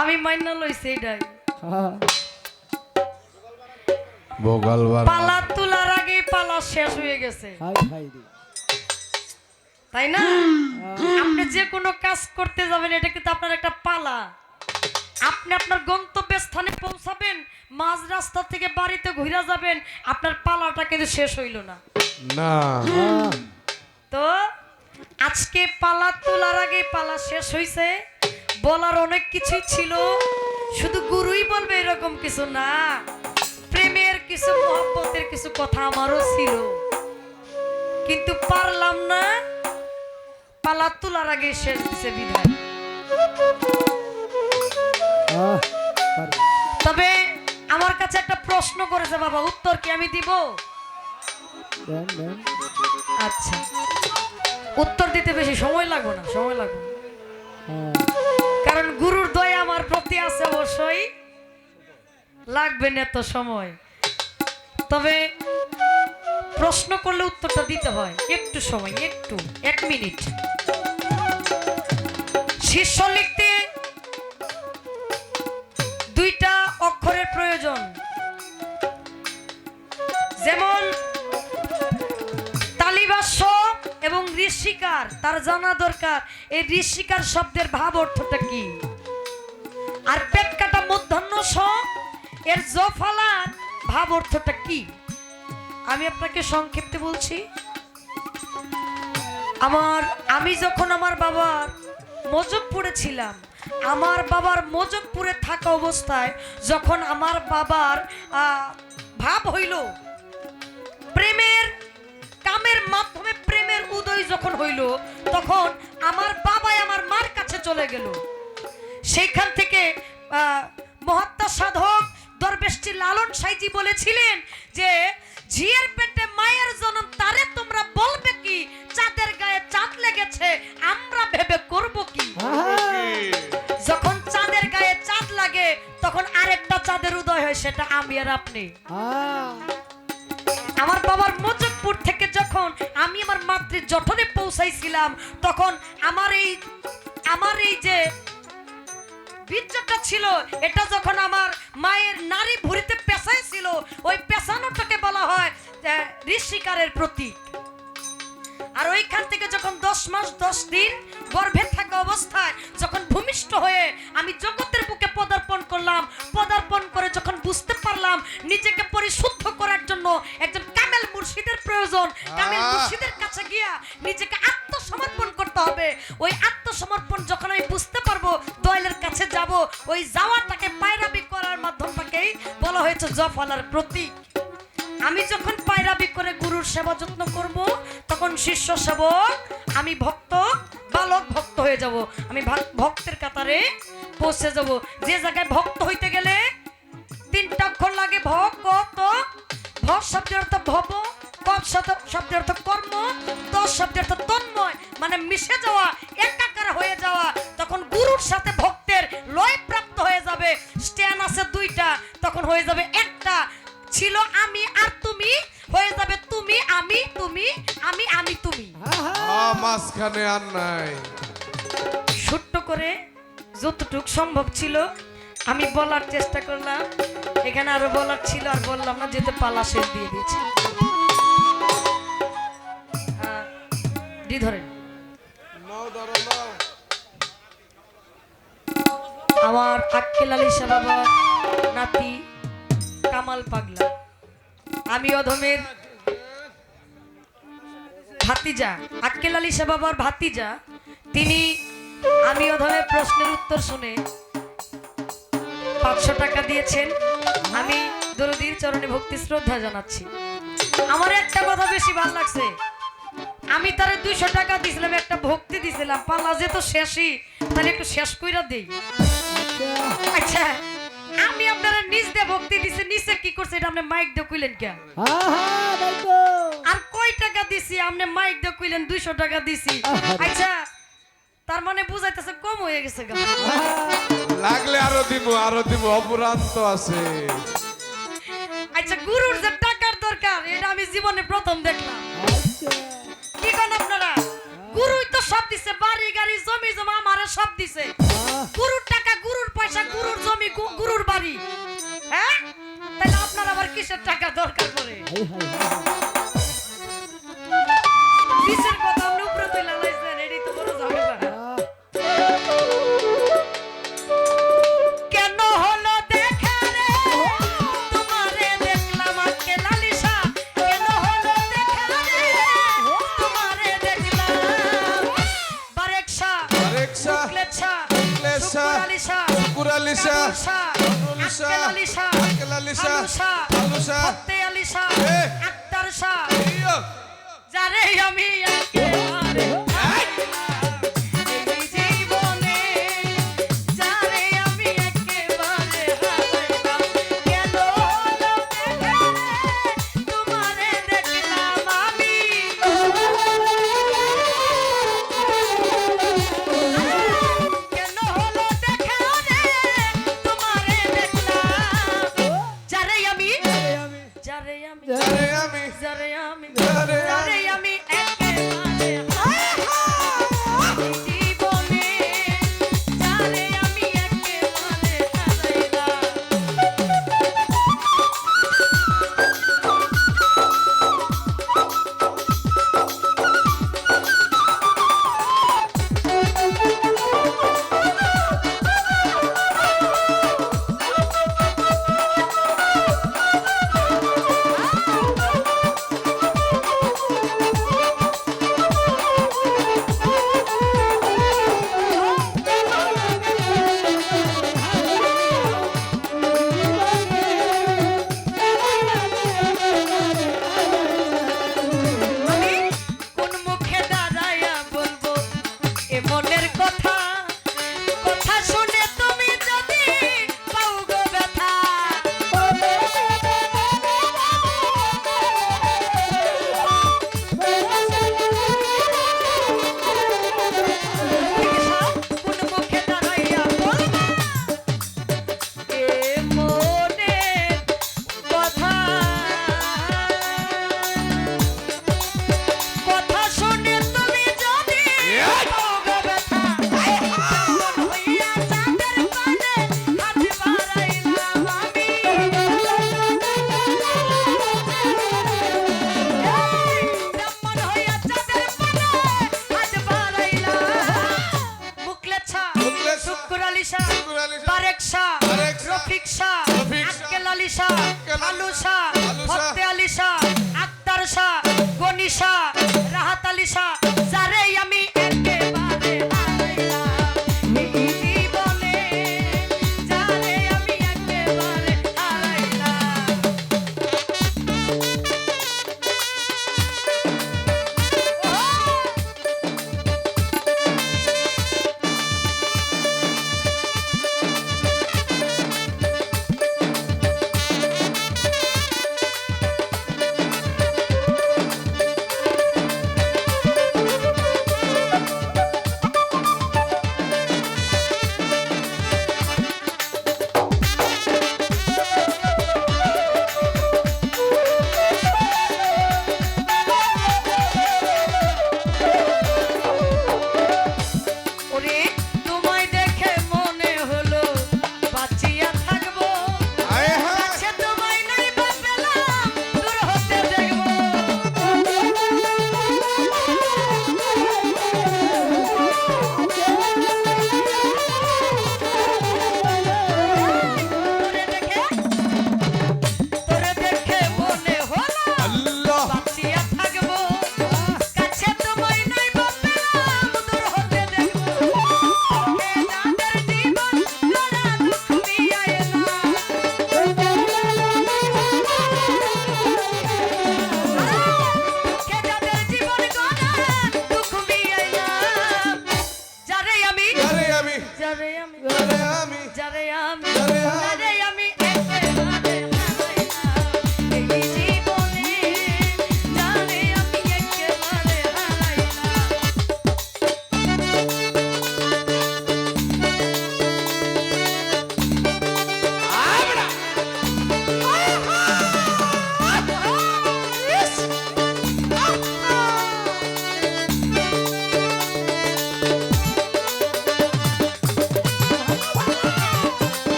আমি মাইনা লইছি এটাই। হ্যাঁ পালা তোলার আগে পালা শেষ হয়ে গেছে। হাই হাই তাই না? আপনি যে কোনো কাজ করতে যাবেন এটা কিন্তু আপনার একটা পালা। আপনি আপনার গন্তব্য স্থানে পৌঁছাবেন মাঝ রাস্তা থেকে বাড়িতে ঘুরে যাবেন আপনার পালাটা কিন্তু শেষ হইল না। না। হ্যাঁ তো আজকে পালা তোলার আগে পালা শেষ হইছে। বলার অনেক কিছুই ছিল। শুধু গুরুই বলবে এরকম কিছু না। প্রেমের কিছু মহব্বতের কিছু কথা আমারও ছিল। কিন্তু পারলাম না। পালা তোলার আগে শেষ দিছে বিধায় হ্যাঁ তবে আমার কাছে একটা প্রশ্ন করেছে বাবা উত্তর কি আমি দিব? আচ্ছা। উত্তর দিতে বেশি সময় লাগবে না সময় লাগবে না। কারণ গুরুর দয় আমার প্রতি আছে অবশ্যই। লাগবে না এত সময়। তবে প্রশ্ন করলে উত্তরটা দিতে হয়। একটু সময়, একটু, এক মিনিট। শিষ্য লিখতে দুইটা অক্ষরের প্রয়োজন। ঋষিকার, তার জানা দরকার। এই ঋষিকার শব্দের ভাব অর্থটা কি? আর পেট কাটা মধ্যাহ্ন স এর জফালার ভাব অর্থটা কি? আমি আপনাকে সংক্ষেপে বলছি, আমার, আমি যখন আমার বাবার মজকপুরে ছিলাম, আমার বাবার মজকপুরে থাকা অবস্থায় যখন আমার বাবার ভাব হইল যখন হইল তখন আমার বাবাই আমার মার কাছে চলে গেল। সেইখান থেকে মহাত্মা সাধক দরবেশটি লালন সাইজি বলেছিলেন যে ঝিয়ের পেটে মায়ের জন্ম তারে তোমরা বলবে কি? চাঁদের গায়ে চাঁদ লেগেছে আমরা ভেবে করব কি? যখন চাঁদের গায়ে চাঁদ লাগে তখন আরেকটা চাঁদের উদয় হয় সেটা আমি আর আপনি। আমার বাবার মজকপুর থেকে যখন আমি আমার মাতৃ জঠরে পৌঁছাইছিলাম, তখন আমার এই আমার এই যে বীর্যটা ছিল, এটা যখন আমার মায়ের নারী ভুরিতে পেশাইছিল ওই পেশানোটাকে বলা হয় ঋষিকারের প্রতীক। আর ওইখান থেকে যখন দশ মাস, দশ দিন গর্ভে থাকা অবস্থায় যখন ভূমিষ্ঠ হয়ে আমি জগতের বুকে পদার্পণ করলাম, পদার্পণ করে যখন বুঝতে পারলাম, নিজেকে পরিশুদ্ধ করার জন্য একজন কামেল মুর্শিদের কাছে গিয়া নিজেকে আত্মসমর্পণ করতে হবে। ওই আত্মসমর্পণ যখন আমি বুঝতে পারব দয়ালের কাছে যাব ওই যাওয়াটাকে পায়রাবি করার মাধ্যমটাকেই বলা হয়েছে জফলার প্রতীক। আমি যখন পায়রাবি করে গুরুর সেবা যত্ন করব তখন শিষ্য সেবক আমি ভক্ত বালক ভক্ত হয়ে যাব। আমি ভক্তের কাতারে পৌঁছে যাব। যে জায়গায় ভক্ত হইতে গেলে তিনটা অক্ষর লাগে ভক ক ত ভ শব্দের অর্থ ভব। শব্দের অর্থ কর্ম ত শব্দের অর্থ তন্ময়। মানে মিশে যাওয়া একাকার হয়ে যাওয়া তখন গুরুর সাথে ভক্তের লয় প্রাপ্ত হয়ে যাবে। স্ট্যান্ড আছে দুইটা তখন হয়ে যাবে একটা। ছিল আমি আর তুমি হয়ে যাবে তুমি আমি তুমি আমি আমি তুমি। মাঝখানে আর নাই। ছোট্ট করে যতটুক সম্ভব ছিল আমি বলার চেষ্টা করলাম। এখানে আরও বলার ছিল আর বললাম না যেতে পালা শেষ দিয়ে দিয়েছি। দি ধরেন। আমার আক্কেল আলী শাহ বাবার নাতি কামাল পাগলা। আমি অধমের ভাতিজা, আক্কেল আলী শাহ ভাতিজা। তিনি আমি অধমের প্রশ্নের উত্তর শুনে পাঁচশো টাকা দিয়েছেন। আমি দরদির চরণে ভক্তি শ্রদ্ধা জানাচ্ছি। আমার একটা কথা বেশি ভালো লাগছে। আমি তারে দুইশো টাকা দিছিলাম একটা ভক্তি দিছিলাম। পাল্লা যে তো শেষই তাহলে একটু শেষ কইরা দেই। আচ্ছা আমি আপনারা নিজ দিয়ে ভক্তি দিছি নিচে কি করছে এটা আপনি মাইক দিয়ে কইলেন কে হ্যাঁ আর কয় টাকা দিছি? আপনি মাইক দিয়ে কইলেন দুইশো টাকা দিছি। আচ্ছা তার মানে বুঝাইতেছে কম হয়ে গেছে গা। লাগলে আরও দিব আরও দিব অপরাধ তো আছে। আচ্ছা গুরুর যে টাকার দরকার এটা আমি জীবনে প্রথম দেখলাম। আচ্ছা। কি আপনারা? গুরুই তো সব দিছে বাড়ি গাড়ি জমি জমা আমারে সব দিছে। গুরুর টাকা গুরুর পয়সা গুরুর জমি গুরুর বাড়ি। হ্যাঁ? তাহলে আপনার আবার কিসের টাকা দরকার পড়ে? কিসের শাহ আকেল আলী শাহ আলু শাহ ফতে আলী শাহ আক্তার শাহ। যারে আমি আকে আরে আঙ্কুর আলী শাহ তারেক শাহ রফিক শাহ আক্কেল আলী শাহ আলু শাহ ফতে আলী শাহ আক্তার শাহ গনি শাহ রাহাত আলী শাহ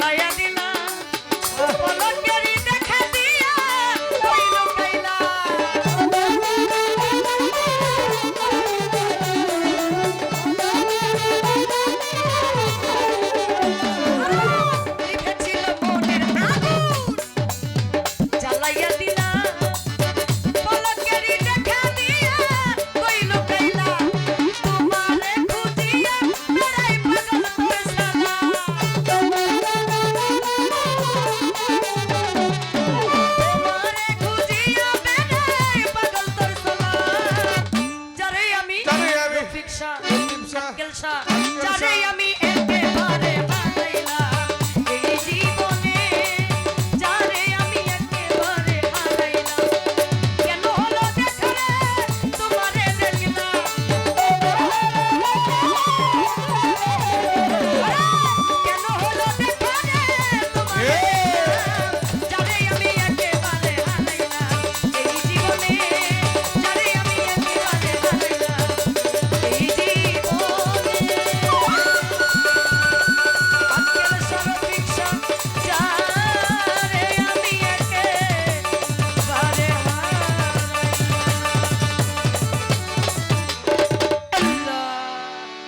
Malaya.